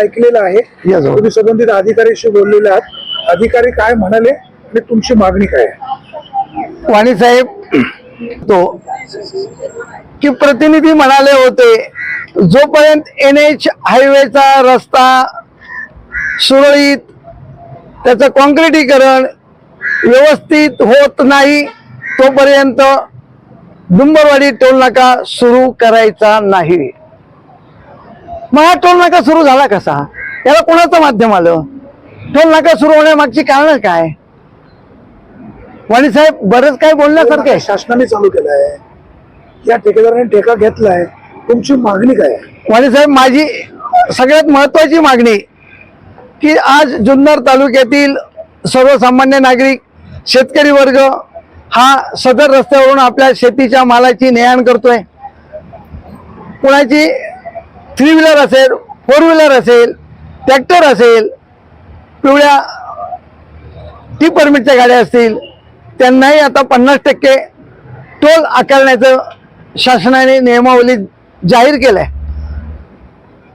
ऐकलेलं आहे. तुम्ही संबंधित अधिकाऱ्याशी बोललेले आहात. अधिकारी काय म्हणाले आणि तुमची मागणी काय आहे? वाणी साहेब तो की प्रतिनिधी म्हणाले होते जोपर्यंत एन एच हायवेचा रस्ता सुरळीत त्याचं कॉन्क्रिटीकरण व्यवस्थित होत नाही तोपर्यंत डुंबरवाडी टोल नाका सुरू करायचा नाही. मग टोल नाका सुरू झाला कसा? याला कोणाचं माध्यम आलं? टोल नाका सुरू होण्यामागची कारण काय? वाणी साहेब बरंच काय बोलण्यासारखं आहे. शासनाने चालू केलं आहे या ठेकेदाराने ठेका घेतलाय. तुमची मागणी काय वाणी साहेब माझी सगळ्यात महत्वाची मागणी की आज जुन्नर तालुक्यातील सर्वसामान्य नागरिक शेतकरी वर्ग हा सदर रस्त्यावरून आपल्या शेतीच्या मालाची ने आण करतोय. कुणाची थ्री व्हीलर असेल फोर व्हीलर असेल ट्रॅक्टर असेल पिवळ्या टी परमिटच्या गाड्या असतील त्यांनाही आता पन्नास टक्के टोल आकारण्याचं शासनाने नियमावली जाहीर केलंय.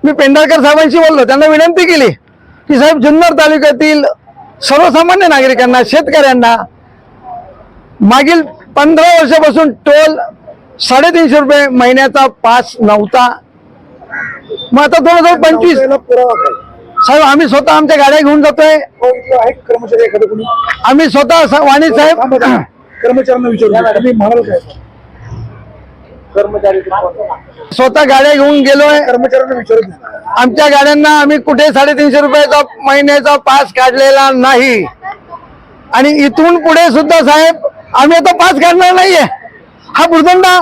मी पेंढारकर साहेबांशी बोललो त्यांना विनंती केली की साहेब जुन्नर तालुक्यातील सर्वसामान्य नागरिकांना शेतकऱ्यांना मागील पंधरा वर्षापासून टोल साडेतीनशे रुपये महिन्याचा पास नव्हता. मग आता दोन हजार पंचवीस. साहेब आम्ही स्वतः आमच्या गाड्या घेऊन जातोय. कर्मचारी एखादं कोणी? आम्ही स्वतः वाणी साहेब. कर्मचाऱ्यांना विचारू तुम्ही म्हणाल काय कर्मचारी स्वतः गाड्या घेऊन गेलोय. कर्मचाऱ्यांना विचारत नाही आमच्या गाड्यांना आम्ही कुठे साडेतीनशे रुपयाचा महिन्याचा पास काढलेला नाही. आणि इथून पुढे सुद्धा साहेब आम्ही आता पास काढणार नाहीये. हा भुर्दंडा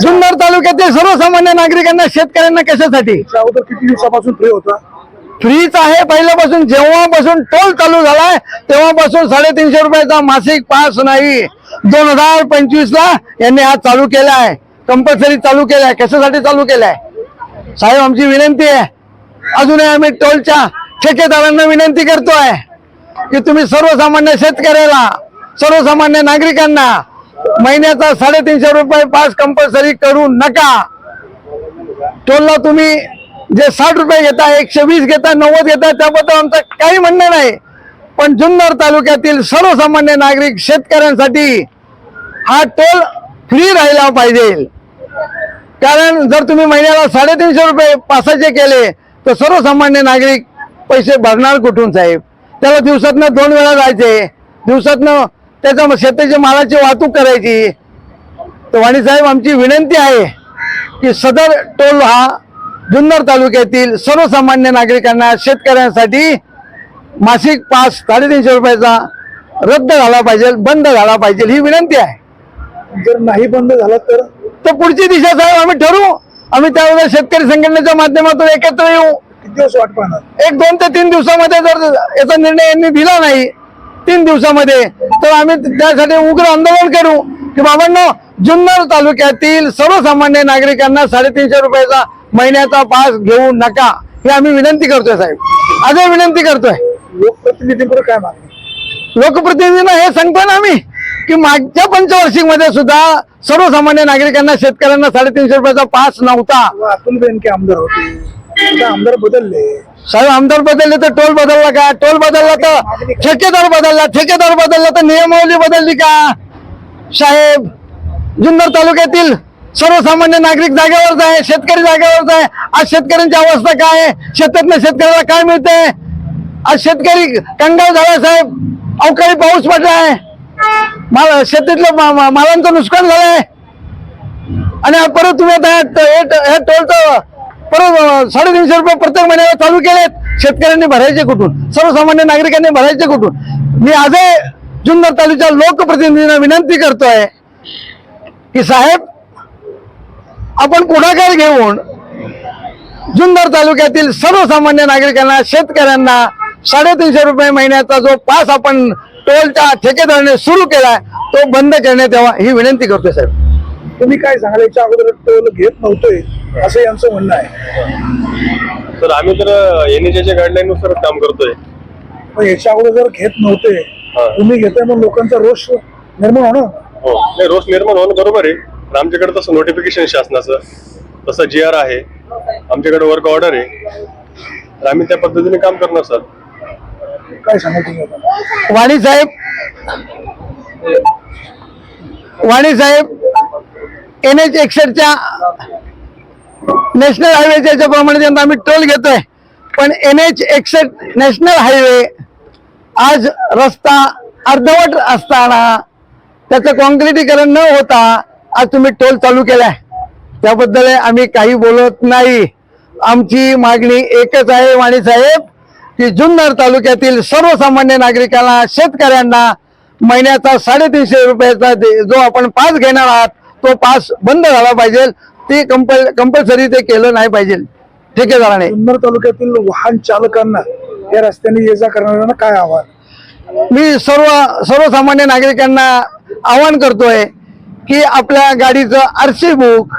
जुन्नर तालुक्यातील सर्वसामान्य नागरिकांना शेतकऱ्यांना कशासाठी? अगोदर किती दिवसापासून फ्री होता? फ्रीच आहे. पहिल्यापासून जेव्हापासून टोल चालू झालाय तेव्हापासून साडेतीनशे रुपयाचा मासिक पास नाही. दोन हजार पंचवीस ला यांनी हा चालू केलाय. कंपल्सरी चालू केलाय. कशासाठी चालू केलाय? साहेब आमची विनंती आहे. अजूनही आम्ही टोलच्या ठेकेदारांना विनंती करतोय की तुम्ही सर्वसामान्य शेतकऱ्याला सर्वसामान्य नागरिकांना महिन्याचा साडेतीनशे रुपये पास कंपल्सरी करू नका. टोलला तुम्ही जे साठ रुपये घेता एकशे वीस घेता नव्वद घेता त्याबद्दल आमचं काही म्हणणं नाही. पण जुन्नर तालुक्यातील सर्वसामान्य नागरिक शेतकऱ्यांसाठी हा टोल फ्री राहिला पाहिजे. कारण जर तुम्ही महिन्याला साडेतीनशे रुपये पासाचे केले तर सर्वसामान्य नागरिक पैसे भरणार कुठून साहेब? त्याला दिवसातनं दोन वेळा जायचे. दिवसातनं त्याच्या शेतीच्या मालाची वाहतूक करायची. तर वाणी साहेब आमची विनंती आहे की सदर टोल हा जुन्नर तालुक्यातील सर्वसामान्य नागरिकांना शेतकऱ्यांसाठी मासिक पास साडेतीनशे रुपयाचा रद्द झाला पाहिजे बंद झाला पाहिजे ही विनंती आहे. जर नाही बंद झाला तर? तर पुढची दिशा साहेब आम्ही ठरवू आम्ही त्यावेळेला शेतकरी संघटनेच्या माध्यमातून एकत्र येऊ. किती दिवस वाट पाहणार? एक दोन ते तीन दिवसामध्ये जर याचा निर्णय यांनी दिला नाही तीन दिवसामध्ये. तर आम्ही त्यासाठी उग्र आंदोलन करू. की बाबांनो जुन्नर तालुक्यातील सर्वसामान्य नागरिकांना साडेतीनशे रुपयाचा महिन्याचा पास घेऊ नका ही आम्ही विनंती करतोय साहेब. आजही विनंती करतोय. लोकप्रतिनिधींकडे काय मागणी? लोकप्रतिनिधींना हे सांगतोय ना आम्ही की मागच्या पंचवार्षिकमध्ये सुद्धा सर्वसामान्य नागरिकांना शेतकऱ्यांना साडेतीनशे रुपयाचा पास नव्हता. व अतुल बेनके आमदार होते. आमदार बदलले. साहेब आमदार बदलले तर टोल बदलला का? टोल बदलला तर ठेकेदार बदलला. ठेकेदार बदलला तर नियमावली बदलली का? साहेब जुन्नर तालुक्यातील सर्वसामान्य नागरिक जागेवरच आहे शेतकरी जागेवरच आहे. आज शेतकऱ्यांची अवस्था काय आहे? शेतातल्या शेतकऱ्याला काय मिळते आज शेतकरी कंगाल झाला साहेब. अवकाळी पाऊस पडलाय. माल शेतीतलं मा- मा- मालांचं नुकसान झालंय. आणि परत तुम्ही आता हे- हे हे टोलचं परत साडेतीनशे रुपये प्रत्येक महिन्याला चालू केलेत. शेतकऱ्यांनी भरायचे कुठून? सर्वसामान्य नागरिकांनी भरायचे कुठून? मी आजही जुन्नर तालुक्याच्या लोकप्रतिनिधींना विनंती करतोय की साहेब आपण पुढाकार घेऊन जुन्नर तालुक्यातील सर्वसामान्य नागरिकांना शेतकऱ्यांना साडेतीनशे रुपये महिन्याचा जो पास आपण टोलच्या ठेकेदाराने सुरू केलाय तो बंद करण्यात यावा ही विनंती करतोय साहेब. तुम्ही काय सांगायच्या अगोदर टोल घेत नव्हतोय? असं यांचं म्हणणं आहे. तर आम्ही तर एनएचच्या गाईडलाईन नुसारच काम करतोय. पण याच्या अगोदर जर घेत नव्हते. तुम्ही घेताय मग लोकांचा रोष निर्माण होणं हो. नाही रोज निर्माण होणं बरोबर आहे पण आमच्याकडे तसं नोटिफिकेशन शासनाचं तसं जी आर आहे आमच्याकडे वर्क ऑर्डर आहे. तर आम्ही त्या पद्धतीने काम करणार सर. काय आता? वाणी साहेब वाणी साहेब एन एच एकसष्टच्या नॅशनल हायवेच्या प्रमाणे त्यांना आम्ही टोल घेतोय. पण एन एच एकसष्ट नॅशनल हायवे आज रस्ता अर्धवट असताना त्याचं कॉन्क्रिटीकरण न होता आज तुम्ही टोल चालू केलाय. त्याबद्दल आम्ही काही बोलत नाही. आमची मागणी एकच आहे वाणीसाहेब की जुन्नर तालुक्यातील सर्वसामान्य नागरिकांना शेतकऱ्यांना महिन्याचा साडेतीनशे रुपयाचा दे- जो आपण पास घेणार आहात तो पास बंद झाला पाहिजे. ते कंपल कंपल्सरी ते केलं नाही पाहिजे. ठेकेदाराने जुन्नर तालुक्यातील वाहन चालकांना या रस्त्याने ये जा करणाऱ्यांना काय आव्हान? मी सर्व सर्वसामान्य नागरिकांना आवाहन करतोय की आपल्या गाडीचं आरसी बुक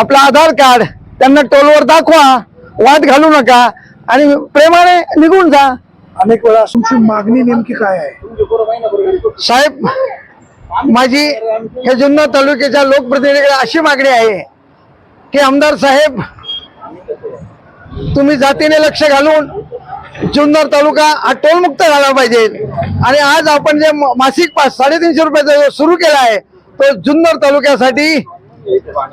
आपलं आधार कार्ड त्यांना टोलवर दाखवा वाट घालू नका आणि प्रेमाने निघून जा. अनेक वेळा तुमची मागणी नेमकी काय आहे? साहेब माझी हे जुन्नर तालुक्याच्या लोकप्रतिनिधीकडे अशी मागणी आहे की आमदार साहेब तुम्ही जातीने लक्ष घालून जुन्नर तालुका हा टोलमुक्त झाला पाहिजे. आणि आज आपण जे मासिक पास साडेतीनशे रुपयाचा जो सुरू केला आहे तो जुन्नर तालुक्यासाठी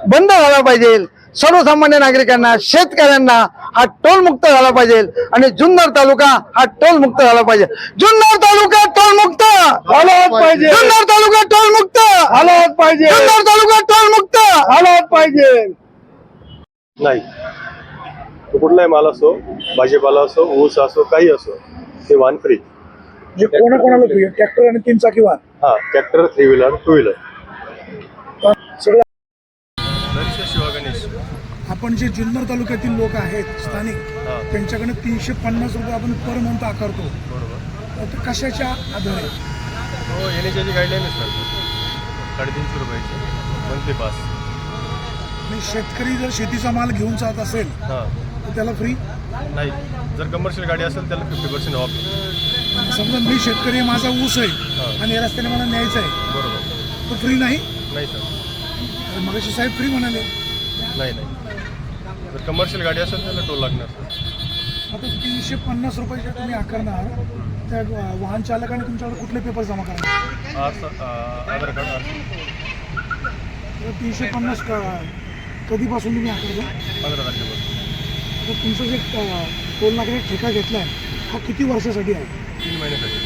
बंद झाला पाहिजे. सर्वसामान्य नागरिकांना शेतकऱ्यांना हा टोल मुक्त झाला पाहिजे आणि जुन्नर तालुका हा टोल मुक्त झाला पाहिजे. जुन्नर तालुका टोल मुक्त झालाच पाहिजे. जुन्नर तालुका टोल मुक्त झालाच पाहिजे जुन्नर तालुका टोल मुक्त झालाच पाहिजे नाही. तो कुठलाही माल असो भाजीपाला असो ऊस असो काही असो ते वाहन फ्री म्हणजे कोणाकोणाला फ्री ट्रॅक्टर आणि तीन चाकी वाहन? हा tractor three wheeler two wheeler सगळं आपण जे जुन्नर तालुक्यातील लोक आहेत स्थानिक हा. त्यांच्याकडे तीनशे पन्नास रुपये आपण पर मंथ आकारतो. बरोबर. तर कशाच्या आधारे? हो एन एच गाईडलाईन आहे सर साडेतीनशे रुपयाची. मंथली पास आणि शेतकरी जर शेतीचा माल घेऊन जात असेल हां. तर त्याला फ्री नाही. जर कमर्शियल गाडी असेल त्याला फिफ्टी पर्सेंट ऑफ समजा मी शेतकरी आहे, माझा ऊस. आहे आणि या रस्त्याने मला न्यायचं आहे बरोबर. तर फ्री नाही? नाही सर मगाशी साहेब फ्री म्हणाले. नाही नाही. जर कमर्शियल गाडी असेल त्याला टोल लागणार सर आता तीनशे पन्नास रुपयाचे तुम्ही आकारणार त्या वाहन चालकाने तुमच्याकडे कुठले पेपर जमा करणार आर स- अं, आधार कार्ड तर तीनशे पन्नास का कधीपासून तुम्ही आकारता पंधरा तारखेपासून. तर तुमचं जे टोल नाक्याने ठेका घेतला आहे हा किती वर्षासाठी आहे? तीन महिन्यासाठी.